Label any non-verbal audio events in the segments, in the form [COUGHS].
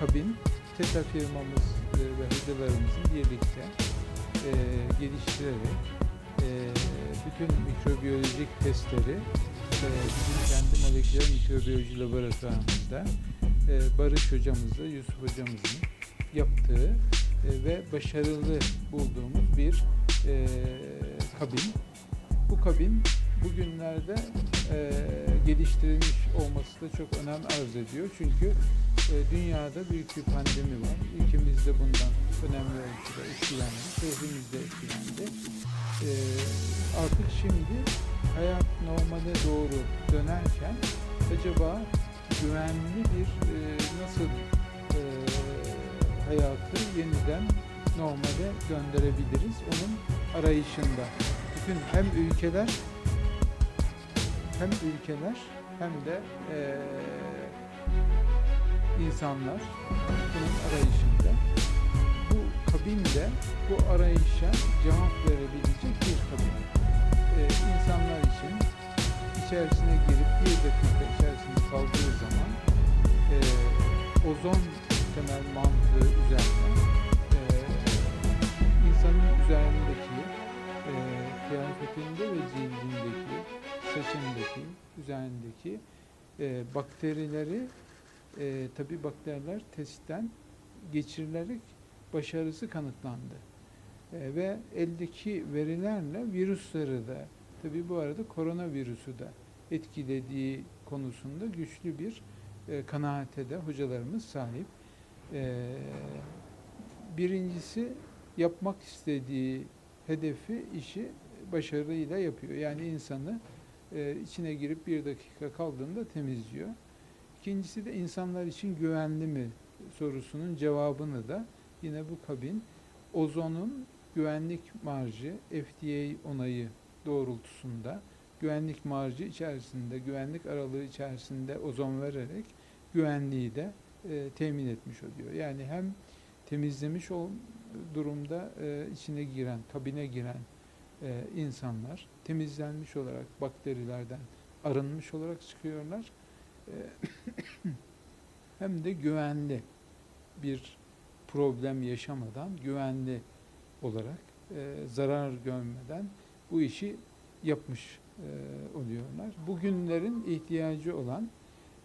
kabin TETA firmamız e, ve hocalarımızın birlikte e, geliştirerek e, bütün mikrobiyolojik testleri e, bizim kendi moleküler mikrobiyoloji laboratuvarımızda e, Barış hocamızla Yusuf hocamızın yaptığı e, ve başarılı bulduğumuz bir e, kabin. Bu kabin bugünlerde e, geliştirilmiş olması da çok önem arz ediyor. Çünkü dünyada büyük bir pandemi var. Ülkemiz de bundan önemli ölçüde etkilendi. Şehrimiz de etkilendi. E, artık şimdi hayat normale doğru dönerken acaba güvenli bir e, nasıl e, hayatı yeniden normale döndürebiliriz? Onun arayışında. Bütün hem ülkeler hem ülkeler hem de eee, insanlar bunun arayışında. Bu kabin de bu arayışa cevap verebilecek bir kabin. Eee insanlar için içerisine girip bir dakika içerisinde kaldığı zaman eee, ozon temel mantığı üzerine eee, insanın üzerindeki eee kıyafetinde ve cildindeki saçındaki, üzerindeki e, bakterileri e, tabi bakteriler testten geçirilerek başarısı kanıtlandı. E, ve eldeki verilerle virüsleri de tabi bu arada koronavirüsü de etkilediği konusunda güçlü bir e, kanaate de hocalarımız sahip. E, birincisi yapmak istediği hedefi, işi başarıyla yapıyor. Yani insanı e, içine girip bir dakika kaldığında temizliyor. İkincisi de insanlar için güvenli mi sorusunun cevabını da yine bu kabin ozonun güvenlik marjı FDA onayı doğrultusunda güvenlik marjı içerisinde, güvenlik aralığı içerisinde ozon vererek güvenliği de e, temin etmiş oluyor. Yani hem temizlemiş ol durumda e, içine giren, kabine giren e, insanlar temizlenmiş olarak bakterilerden arınmış olarak çıkıyorlar. E, [COUGHS] hem de güvenli bir problem yaşamadan güvenli olarak e, zarar görmeden bu işi yapmış e, oluyorlar. Bugünlerin ihtiyacı olan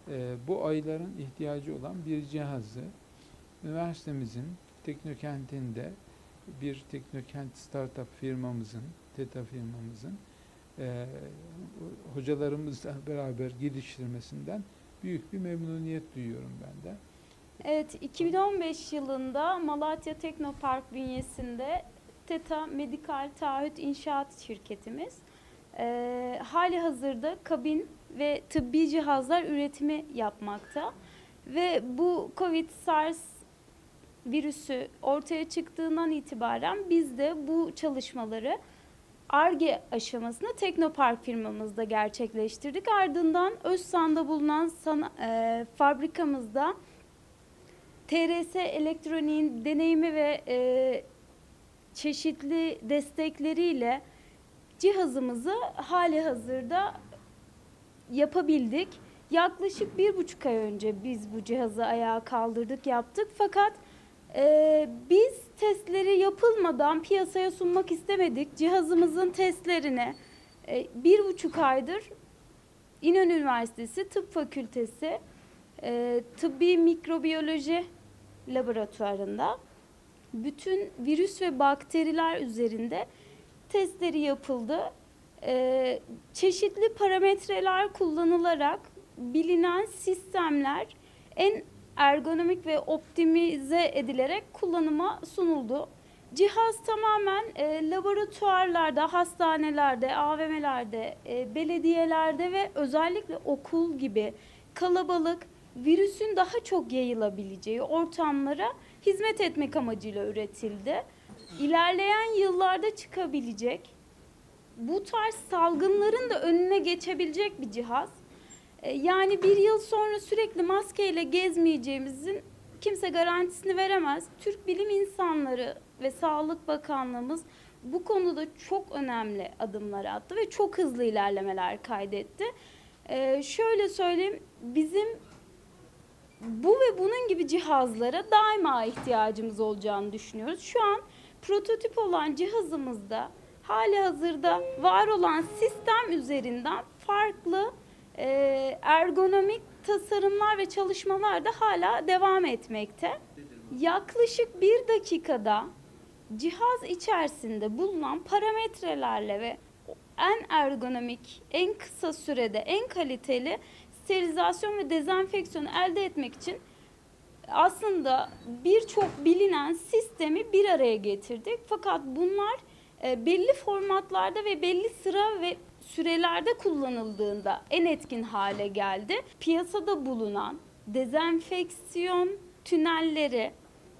e, bu ayların ihtiyacı olan bir cihazı üniversitemizin teknokentinde bir teknokent startup firmamızın, TETA firmamızın e, hocalarımızla beraber geliştirmesinden büyük bir memnuniyet duyuyorum ben de. Evet, 2015 yılında Malatya Teknopark bünyesinde TETA Medikal Taahhüt İnşaat şirketimiz e, hali hazırda kabin ve tıbbi cihazlar üretimi yapmakta. Ve bu Covid-SARS virüsü ortaya çıktığından itibaren biz de bu çalışmaları ARGE aşamasını Teknopark firmamızda gerçekleştirdik. Ardından Özsan'da bulunan sana, e, fabrikamızda TRS Elektronik'in deneyimi ve e, çeşitli destekleriyle cihazımızı hali hazırda yapabildik. Yaklaşık bir buçuk ay önce biz bu cihazı ayağa kaldırdık, yaptık. Fakat e, biz testleri yapılmadan piyasaya sunmak istemedik. Cihazımızın testlerini e, bir buçuk aydır İnönü Üniversitesi Tıp Fakültesi e, Tıbbi Mikrobiyoloji Laboratuvarında bütün virüs ve bakteriler üzerinde testleri yapıldı. E, çeşitli parametreler kullanılarak bilinen sistemler en ergonomik ve optimize edilerek kullanıma sunuldu. Cihaz tamamen e, laboratuvarlarda, hastanelerde, AVM'lerde, e, belediyelerde ve özellikle okul gibi kalabalık virüsün daha çok yayılabileceği ortamlara hizmet etmek amacıyla üretildi. İlerleyen yıllarda çıkabilecek bu tarz salgınların da önüne geçebilecek bir cihaz. E, Yani bir yıl sonra sürekli maskeyle gezmeyeceğimizin kimse garantisini veremez. Türk bilim insanları ve Sağlık Bakanlığımız bu konuda çok önemli adımlar attı ve çok hızlı ilerlemeler kaydetti. E, şöyle söyleyeyim, bizim bu ve bunun gibi cihazlara daima ihtiyacımız olacağını düşünüyoruz. Şu an prototip olan cihazımızda hali hazırda var olan sistem üzerinden farklı ergonomik tasarımlar ve çalışmalar da hala devam etmekte. Yaklaşık bir dakikada cihaz içerisinde bulunan parametrelerle ve en ergonomik, en kısa sürede, en kaliteli sterilizasyon ve dezenfeksiyon elde etmek için aslında birçok bilinen sistemi bir araya getirdik. Fakat bunlar e, belli formatlarda ve belli sıra ve sürelerde kullanıldığında en etkin hale geldi. Piyasada bulunan dezenfeksiyon tünelleri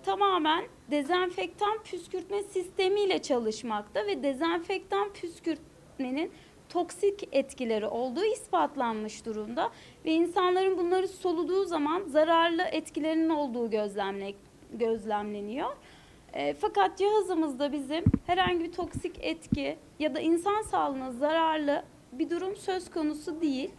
tamamen dezenfektan püskürtme sistemiyle çalışmakta ve dezenfektan püskürtmenin toksik etkileri olduğu ispatlanmış durumda ve insanların bunları soluduğu zaman zararlı etkilerinin olduğu gözlemle, gözlemleniyor. E, fakat cihazımızda bizim herhangi bir toksik etki ya da insan sağlığına zararlı bir durum söz konusu değil.